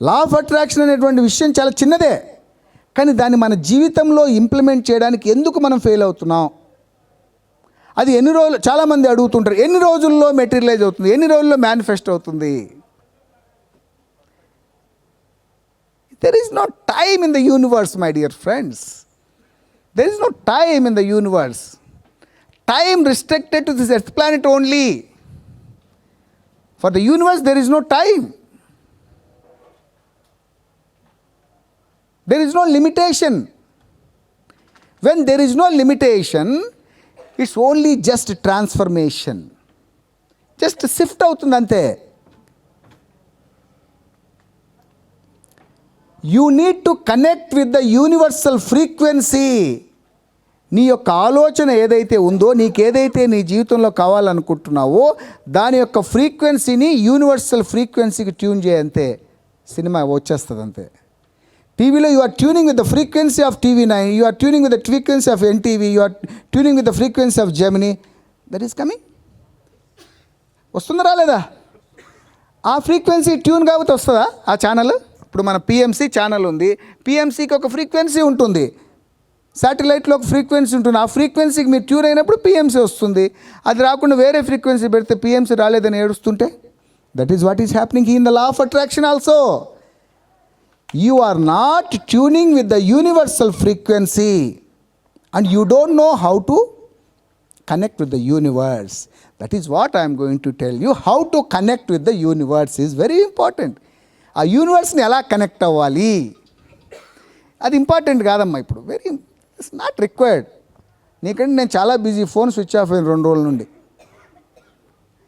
Law of attraction అనేటువంటి విషయం చాలా చిన్నదే. కానీ దాన్ని మన జీవితంలో ఇంప్లిమెంట్ చేయడానికి ఎందుకు మనం ఫెయిల్ అవుతున్నాం? అది ఎన్ని రోజులు చాలామంది అడుగుతుంటారు ఎన్ని రోజుల్లో మెటీరియలైజ్ అవుతుంది ఎన్ని రోజుల్లో మేనిఫెస్ట్ అవుతుంది? There is no time in the universe my dear friends there is no time in the universe time restricted to this earth planet only for the universe there is no time there is no limitation when there is no limitation it's only just transformation just shift అవుతుంది అంతే you need to connect with the universal frequency నీ యొక్క ఆలోచన ఏదైతే ఉందో నీకు ఏదైతే నీ జీవితంలో కావాలనుకుంటున్నావో దాని యొక్క ఫ్రీక్వెన్సీని యూనివర్సల్ ఫ్రీక్వెన్సీకి ట్యూన్ చేయంతే సినిమా వచ్చేస్తుంది అంతే టీవీలో you are tuning with the frequency of TV nine you are tuning with the frequency of NTV you are tuning with the frequency of Gemini that is coming వస్తుందా రాలేదా? ఆ frequency tune కాబట్టి వస్తుందా? ఆ channel ఇప్పుడు మన PMC channel ఉంది. పిఎంసికి ఒక ఫ్రీక్వెన్సీ ఉంటుంది. శాటిలైట్లో ఒక ఫ్రీక్వెన్సీ ఉంటుంది. ఆ ఫ్రీక్వెన్సీకి మీరు ట్యూన్ అయినప్పుడు పిఎంసీ వస్తుంది. అది రాకుండా వేరే ఫ్రీక్వెన్సీ పెడితే పిఎంసీ రాలేదని ఏడుస్తుంటే? That is what is happening in the law of attraction also you are not tuning with the universal frequency and you don't know how to connect with the universe that is what I'm going to tell you how to connect with the universe is very important ఆ యూనివర్స్ని ఎలా connect అవ్వాలి? అది important కాదమ్మా ఇప్పుడు. Very it's not required నీకంటే నేను చాలా బిజీ ఫోన్ స్విచ్ ఆఫ్ అయిన రెండు రోజుల నుండి.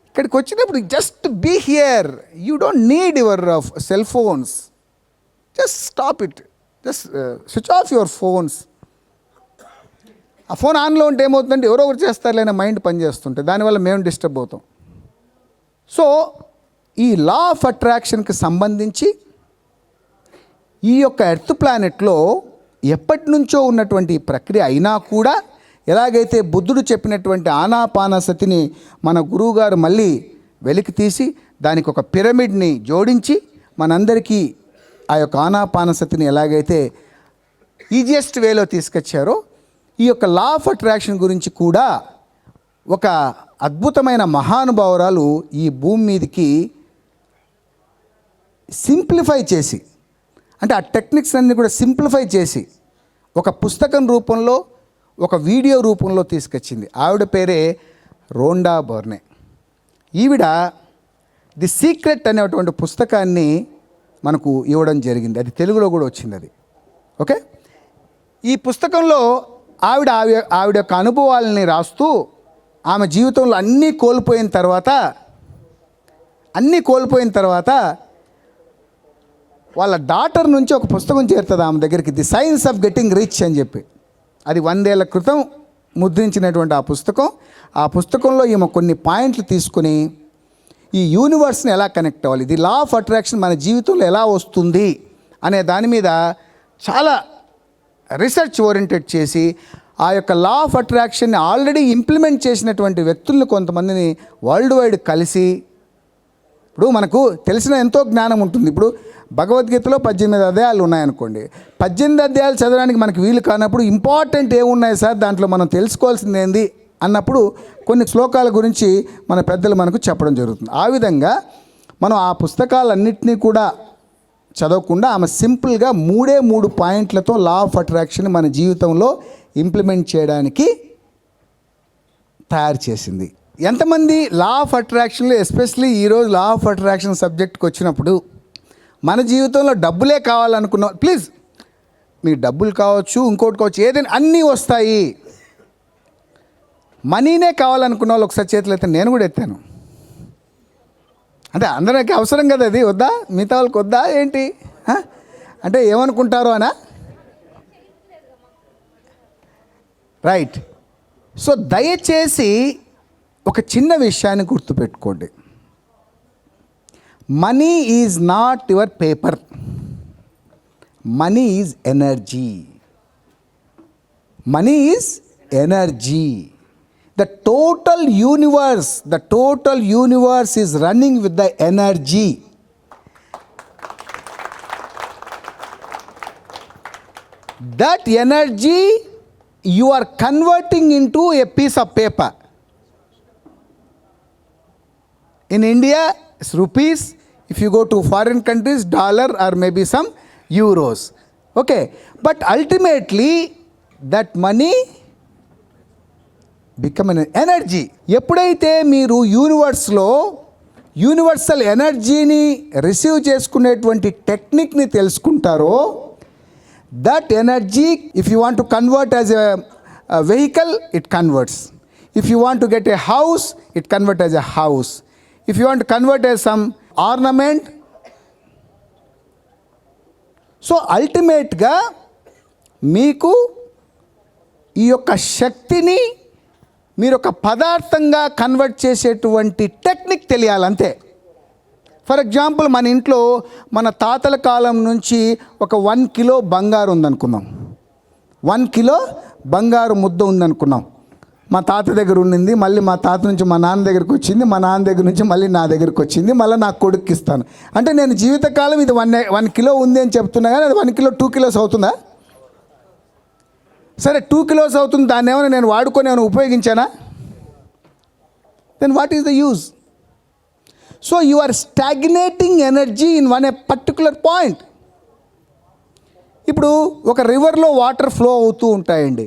ఇక్కడికి వచ్చినప్పుడు just be here you don't need your cell phones just stop it just switch off your phones ఆ ఫోన్ ఆన్లో ఉంటే ఏమవుతుందంటే ఎవరో ఒకరు చేస్తారులేని మైండ్ పనిచేస్తుంటే దానివల్ల మేము డిస్టర్బ్ అవుతాం. సో ఈ లా ఆఫ్ అట్రాక్షన్కి సంబంధించి ఈ యొక్క ఎర్త్ ప్లానెట్లో ఎప్పటి నుంచో ఉన్నటువంటి ప్రక్రియ అయినా కూడా ఎలాగైతే బుద్ధుడు చెప్పినటువంటి ఆనాపానసతిని మన గురువుగారు మళ్ళీ వెలికి తీసి దానికి ఒక పిరమిడ్ని జోడించి మనందరికీ ఆ యొక్క ఆనాపానసతిని ఎలాగైతే ఈజియెస్ట్ వేలో తీసుకొచ్చారో ఈ యొక్క లా ఆఫ్ అట్రాక్షన్ గురించి కూడా ఒక అద్భుతమైన మహానుభావురాలు ఈ భూమి మీదకి సింప్లిఫై చేసి అంటే ఆ టెక్నిక్స్ అన్ని కూడా సింప్లిఫై చేసి ఒక పుస్తకం రూపంలో ఒక వీడియో రూపంలో తీసుకొచ్చింది. ఆవిడ పేరే రోండా బోర్నే. ఈవిడ ది సీక్రెట్ అనేటువంటి పుస్తకాన్ని మనకు ఇవ్వడం జరిగింది. అది తెలుగులో కూడా వచ్చింది అది. ఓకే? ఈ పుస్తకంలో ఆవిడ ఆవి- ఆవిడ యొక్క అనుభవాలని రాస్తూ ఆమె జీవితంలో అన్నీ కోల్పోయిన తర్వాత అన్నీ కోల్పోయిన తర్వాత వాళ్ళ డాటర్ నుంచి ఒక పుస్తకం చేరుతుంది ఆమె దగ్గరికి. The science of getting rich అని చెప్పి. అది వందేళ్ళ క్రితం ముద్రించినటువంటి ఆ పుస్తకం. ఆ పుస్తకంలో ఈమె కొన్ని పాయింట్లు తీసుకుని ఈ యూనివర్స్ని ఎలా కనెక్ట్ అవ్వాలి? ఇది లా ఆఫ్ అట్రాక్షన్ మన జీవితంలో ఎలా వస్తుంది? అనే దాని మీద చాలా రీసెర్చ్ ఓరియంటెడ్ చేసి ఆ యొక్క లా ఆఫ్ అట్రాక్షన్ని ఆల్రెడీ ఇంప్లిమెంట్ చేసినటువంటి వ్యక్తులను కొంతమందిని వరల్డ్ వైడ్ కలిసి ఇప్పుడు మనకు తెలిసిన ఎంతో జ్ఞానం ఉంటుంది. ఇప్పుడు భగవద్గీతలో పద్దెనిమిది అధ్యాయాలు ఉన్నాయనుకోండి. పద్దెనిమిది అధ్యాయాలు చదవడానికి మనకు వీలు కానప్పుడు ఇంపార్టెంట్ ఏమున్నాయి సార్? దాంట్లో మనం తెలుసుకోవాల్సింది ఏంది? అన్నప్పుడు కొన్ని శ్లోకాల గురించి మన పెద్దలు మనకు చెప్పడం జరుగుతుంది. ఆ విధంగా మనం ఆ పుస్తకాలన్నింటినీ కూడా చదవకుండా ఆమె సింపుల్గా మూడే మూడు పాయింట్లతో లా ఆఫ్ అట్రాక్షన్ మన జీవితంలో ఇంప్లిమెంట్ చేయడానికి తయారు చేసింది. ఎంతమంది లా ఆఫ్ అట్రాక్షన్లో ఎస్పెషలీ ఈరోజు లా ఆఫ్ అట్రాక్షన్ సబ్జెక్ట్కి వచ్చినప్పుడు మన జీవితంలో డబ్బులే కావాలనుకున్నాం ప్లీజ్ మీకు డబ్బులు కావచ్చు ఇంకోటి కావచ్చు ఏదైనా అన్నీ వస్తాయి. మనీనే కావాలనుకున్న వాళ్ళు ఒకసారి చేతులు ఎత్తాను నేను కూడా ఎత్తాను. అంటే అందరికీ అవసరం కదా అది వద్దా? మిగతా వాళ్ళకి వద్దా? ఏంటి? అంటే ఏమనుకుంటారు అనా? రైట్. సో దయచేసి ఒక చిన్న విషయాన్ని గుర్తుపెట్టుకోండి. Money is not your paper. Money is energy. Money is energy. the total universe the total universe is running with the energy. That energy you are converting into a piece of paper. In india it's rupees. If you go to foreign countries dollar or maybe some euros. Okay. But ultimately that money become an energy ఎప్పుడైతే మీరు యూనివర్స్లో universal ఎనర్జీని receive చేసుకునేటువంటి టెక్నిక్ని తెలుసుకుంటారో that energy if you want to convert as a vehicle it converts if you want to get a house it convert as a house if you want convert as some ornament so అల్టిమేట్గా మీకు ఈ యొక్క శక్తిని మీరు ఒక పదార్థంగా convert చేసేటువంటి technique తెలియాలంతే. For example మన ఇంట్లో మన తాతల కాలం నుంచి ఒక వన్ కిలో బంగారు ఉందనుకుందాం వన్ కిలో బంగారు ముద్ద ఉందనుకున్నాం. మా తాత దగ్గర ఉండింది మళ్ళీ మా తాత నుంచి మా నాన్న దగ్గరికి వచ్చింది మా నాన్న దగ్గర నుంచి మళ్ళీ నా దగ్గరికి వచ్చింది మళ్ళీ నా కొడుక్కి ఇస్తాను అంటే నేను జీవితకాలం ఇది వన్ వన్ కిలో ఉంది అని చెప్తున్నా కానీ అది వన్ కిలో టూ కిలోస్ అవుతుందా? సరే టూ కిలోస్ అవుతుంది దాన్ని ఏమైనా నేను వాడుకొని ఏమైనా ఉపయోగించానా? Then what is the use so you are stagnating energy in one a particular point ఇప్పుడు ఒక రివర్లో వాటర్ ఫ్లో అవుతూ ఉంటాయండి.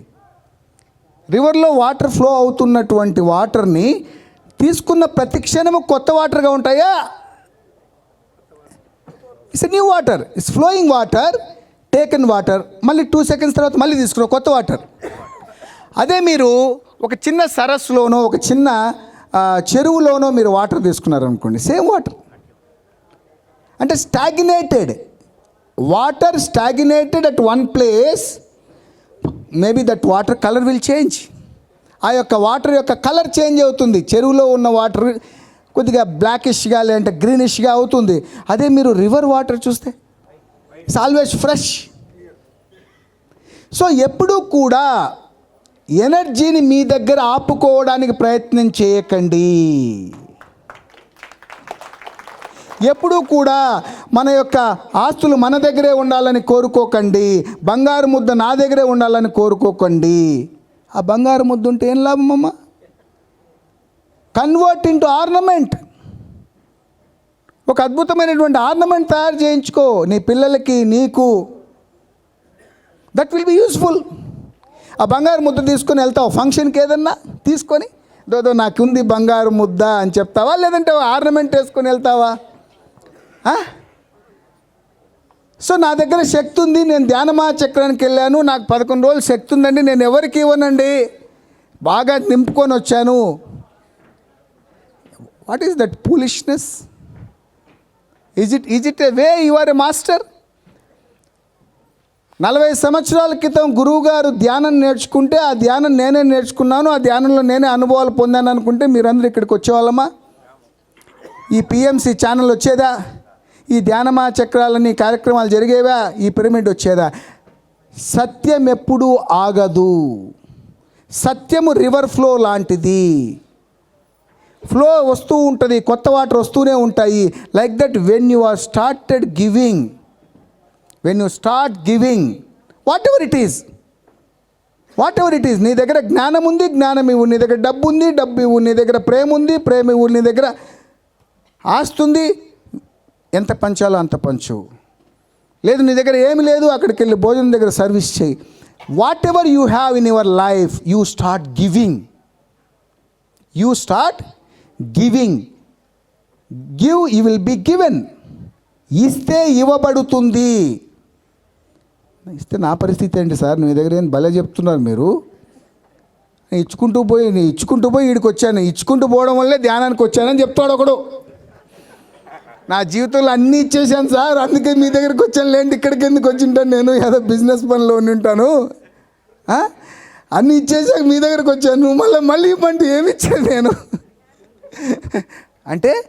రివర్లో వాటర్ ఫ్లో అవుతున్నటువంటి వాటర్ని తీసుకున్న ప్రతి క్షణము కొత్త వాటర్గా ఉంటాయా? It's new water it's flowing water taken water మళ్ళీ టూ సెకండ్స్ తర్వాత మళ్ళీ తీసుకున్న కొత్త వాటర్ అదే మీరు ఒక చిన్న సరస్సులోనో ఒక చిన్న చెరువులోనో మీరు వాటర్ తీసుకున్నారనుకోండి సేమ్ వాటర్ అంటే stagnated water stagnated at one place maybe that water colour will change ఆ యొక్క వాటర్ యొక్క కలర్ చేంజ్ అవుతుంది. చెరువులో ఉన్న వాటర్ కొద్దిగా బ్లాకిష్గా లేదంటే గ్రీనిష్గా అవుతుంది. అదే మీరు రివర్ వాటర్ చూస్తే. ఇట్స్ ఆల్వేస్ ఫ్రెష్ సో ఎప్పుడూ కూడా ఎనర్జీని మీ దగ్గర ఆపుకోవడానికి ప్రయత్నం చేయకండి. ఎప్పుడూ కూడా మన యొక్క ఆస్తులు మన దగ్గరే ఉండాలని కోరుకోకండి. బంగారు ముద్ద నా దగ్గరే ఉండాలని కోరుకోకండి. ఆ బంగారు ముద్ద ఉంటే ఏం లాభం అమ్మ? కన్వర్ట్ ఇంటూ ఆర్నమెంట్ ఒక అద్భుతమైనటువంటి ఆర్నమెంట్ తయారు చేయించుకో. నీ పిల్లలకి నీకు. దట్ విల్ బి యూస్ఫుల్ ఆ బంగారు ముద్ద తీసుకొని వెళ్తావు? ఫంక్షన్కి ఏదన్నా తీసుకొని దోదో నాకుంది బంగారు ముద్ద అని చెప్తావా? లేదంటే ఆర్నమెంట్ వేసుకొని వెళ్తావా? సో నా దగ్గర శక్తి ఉంది. నేను ధ్యానమా చక్రానికి వెళ్ళాను. నాకు పదకొండు రోజులు శక్తి ఉందండి. నేను ఎవరికి ఇవ్వనండి? బాగా నింపుకొని వచ్చాను. What is that foolishness is it is it a way you are a master నలభై సంవత్సరాల క్రితం గురువుగారు ధ్యానం నేర్చుకుంటే ఆ ధ్యానం నేనే నేర్చుకున్నాను ఆ ధ్యానంలో నేనే అనుభవాలు పొందాను అనుకుంటే మీరందరూ ఇక్కడికి వచ్చేవాళ్ళమా? ఈ పిఎంసి ఛానల్ వచ్చేదా? ఈ ధ్యానమా చక్రాలని కార్యక్రమాలు జరిగేవా? ఈ పిరమిడ్ వచ్చేదా? సత్యం ఎప్పుడూ ఆగదు. సత్యము రివర్ ఫ్లో లాంటిది. ఫ్లో వస్తూ ఉంటుంది కొత్త వాటర్ వస్తూనే ఉంటాయి. Like that when you are started giving when you start giving whatever it is whatever it is నీ దగ్గర జ్ఞానం ఉంది జ్ఞానం ఇవ్వు. నీ దగ్గర డబ్బు ఉంది డబ్బు ఇవ్వు. నీ దగ్గర ప్రేమ ఉంది ప్రేమ ఇవ్వు. నీ దగ్గర ఆస్తుంది ఎంత పంచాలో అంత పంచు. లేదు నీ దగ్గర ఏమి లేదు అక్కడికి వెళ్ళి భోజనం దగ్గర సర్వీస్ చేయి. Whatever you have in your life you start giving you start giving give you will be given ఇస్తే ఇవ్వబడుతుంది. ఇస్తే నా పరిస్థితి ఏంటి సార్? మీ దగ్గర ఏం భలే చెప్తున్నారు మీరు. ఇచ్చుకుంటూ పోయి నేను ఇచ్చుకుంటూ పోయి ఈడికి వచ్చాను. ఇచ్చుకుంటూ పోవడం వల్లే ధ్యానానికి వచ్చానని చెప్తాడు ఒకడు. నా జీవితంలో అన్నీ ఇచ్చేసాను సార్. అందుకే మీ దగ్గరికి వచ్చాను. లేండి ఇక్కడికి ఎందుకు వచ్చి ఉంటాను నేను? ఏదో బిజినెస్ పనిలో ఉండి ఉంటాను. అన్నీ ఇచ్చేసాక మీ దగ్గరకు వచ్చాను. మళ్ళీ మళ్ళీ ఇవ్వండి ఏమి ఇచ్చాను నేను? అంటే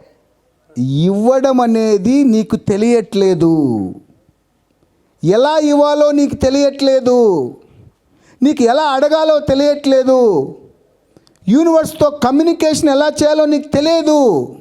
ఇవ్వడం అనేది నీకు తెలియట్లేదు. ఎలా ఇవ్వాలో నీకు తెలియట్లేదు. నీకు ఎలా అడగాలో తెలియట్లేదు. యూనివర్స్తో కమ్యూనికేషన్ ఎలా చేయాలో నీకు తెలియదు.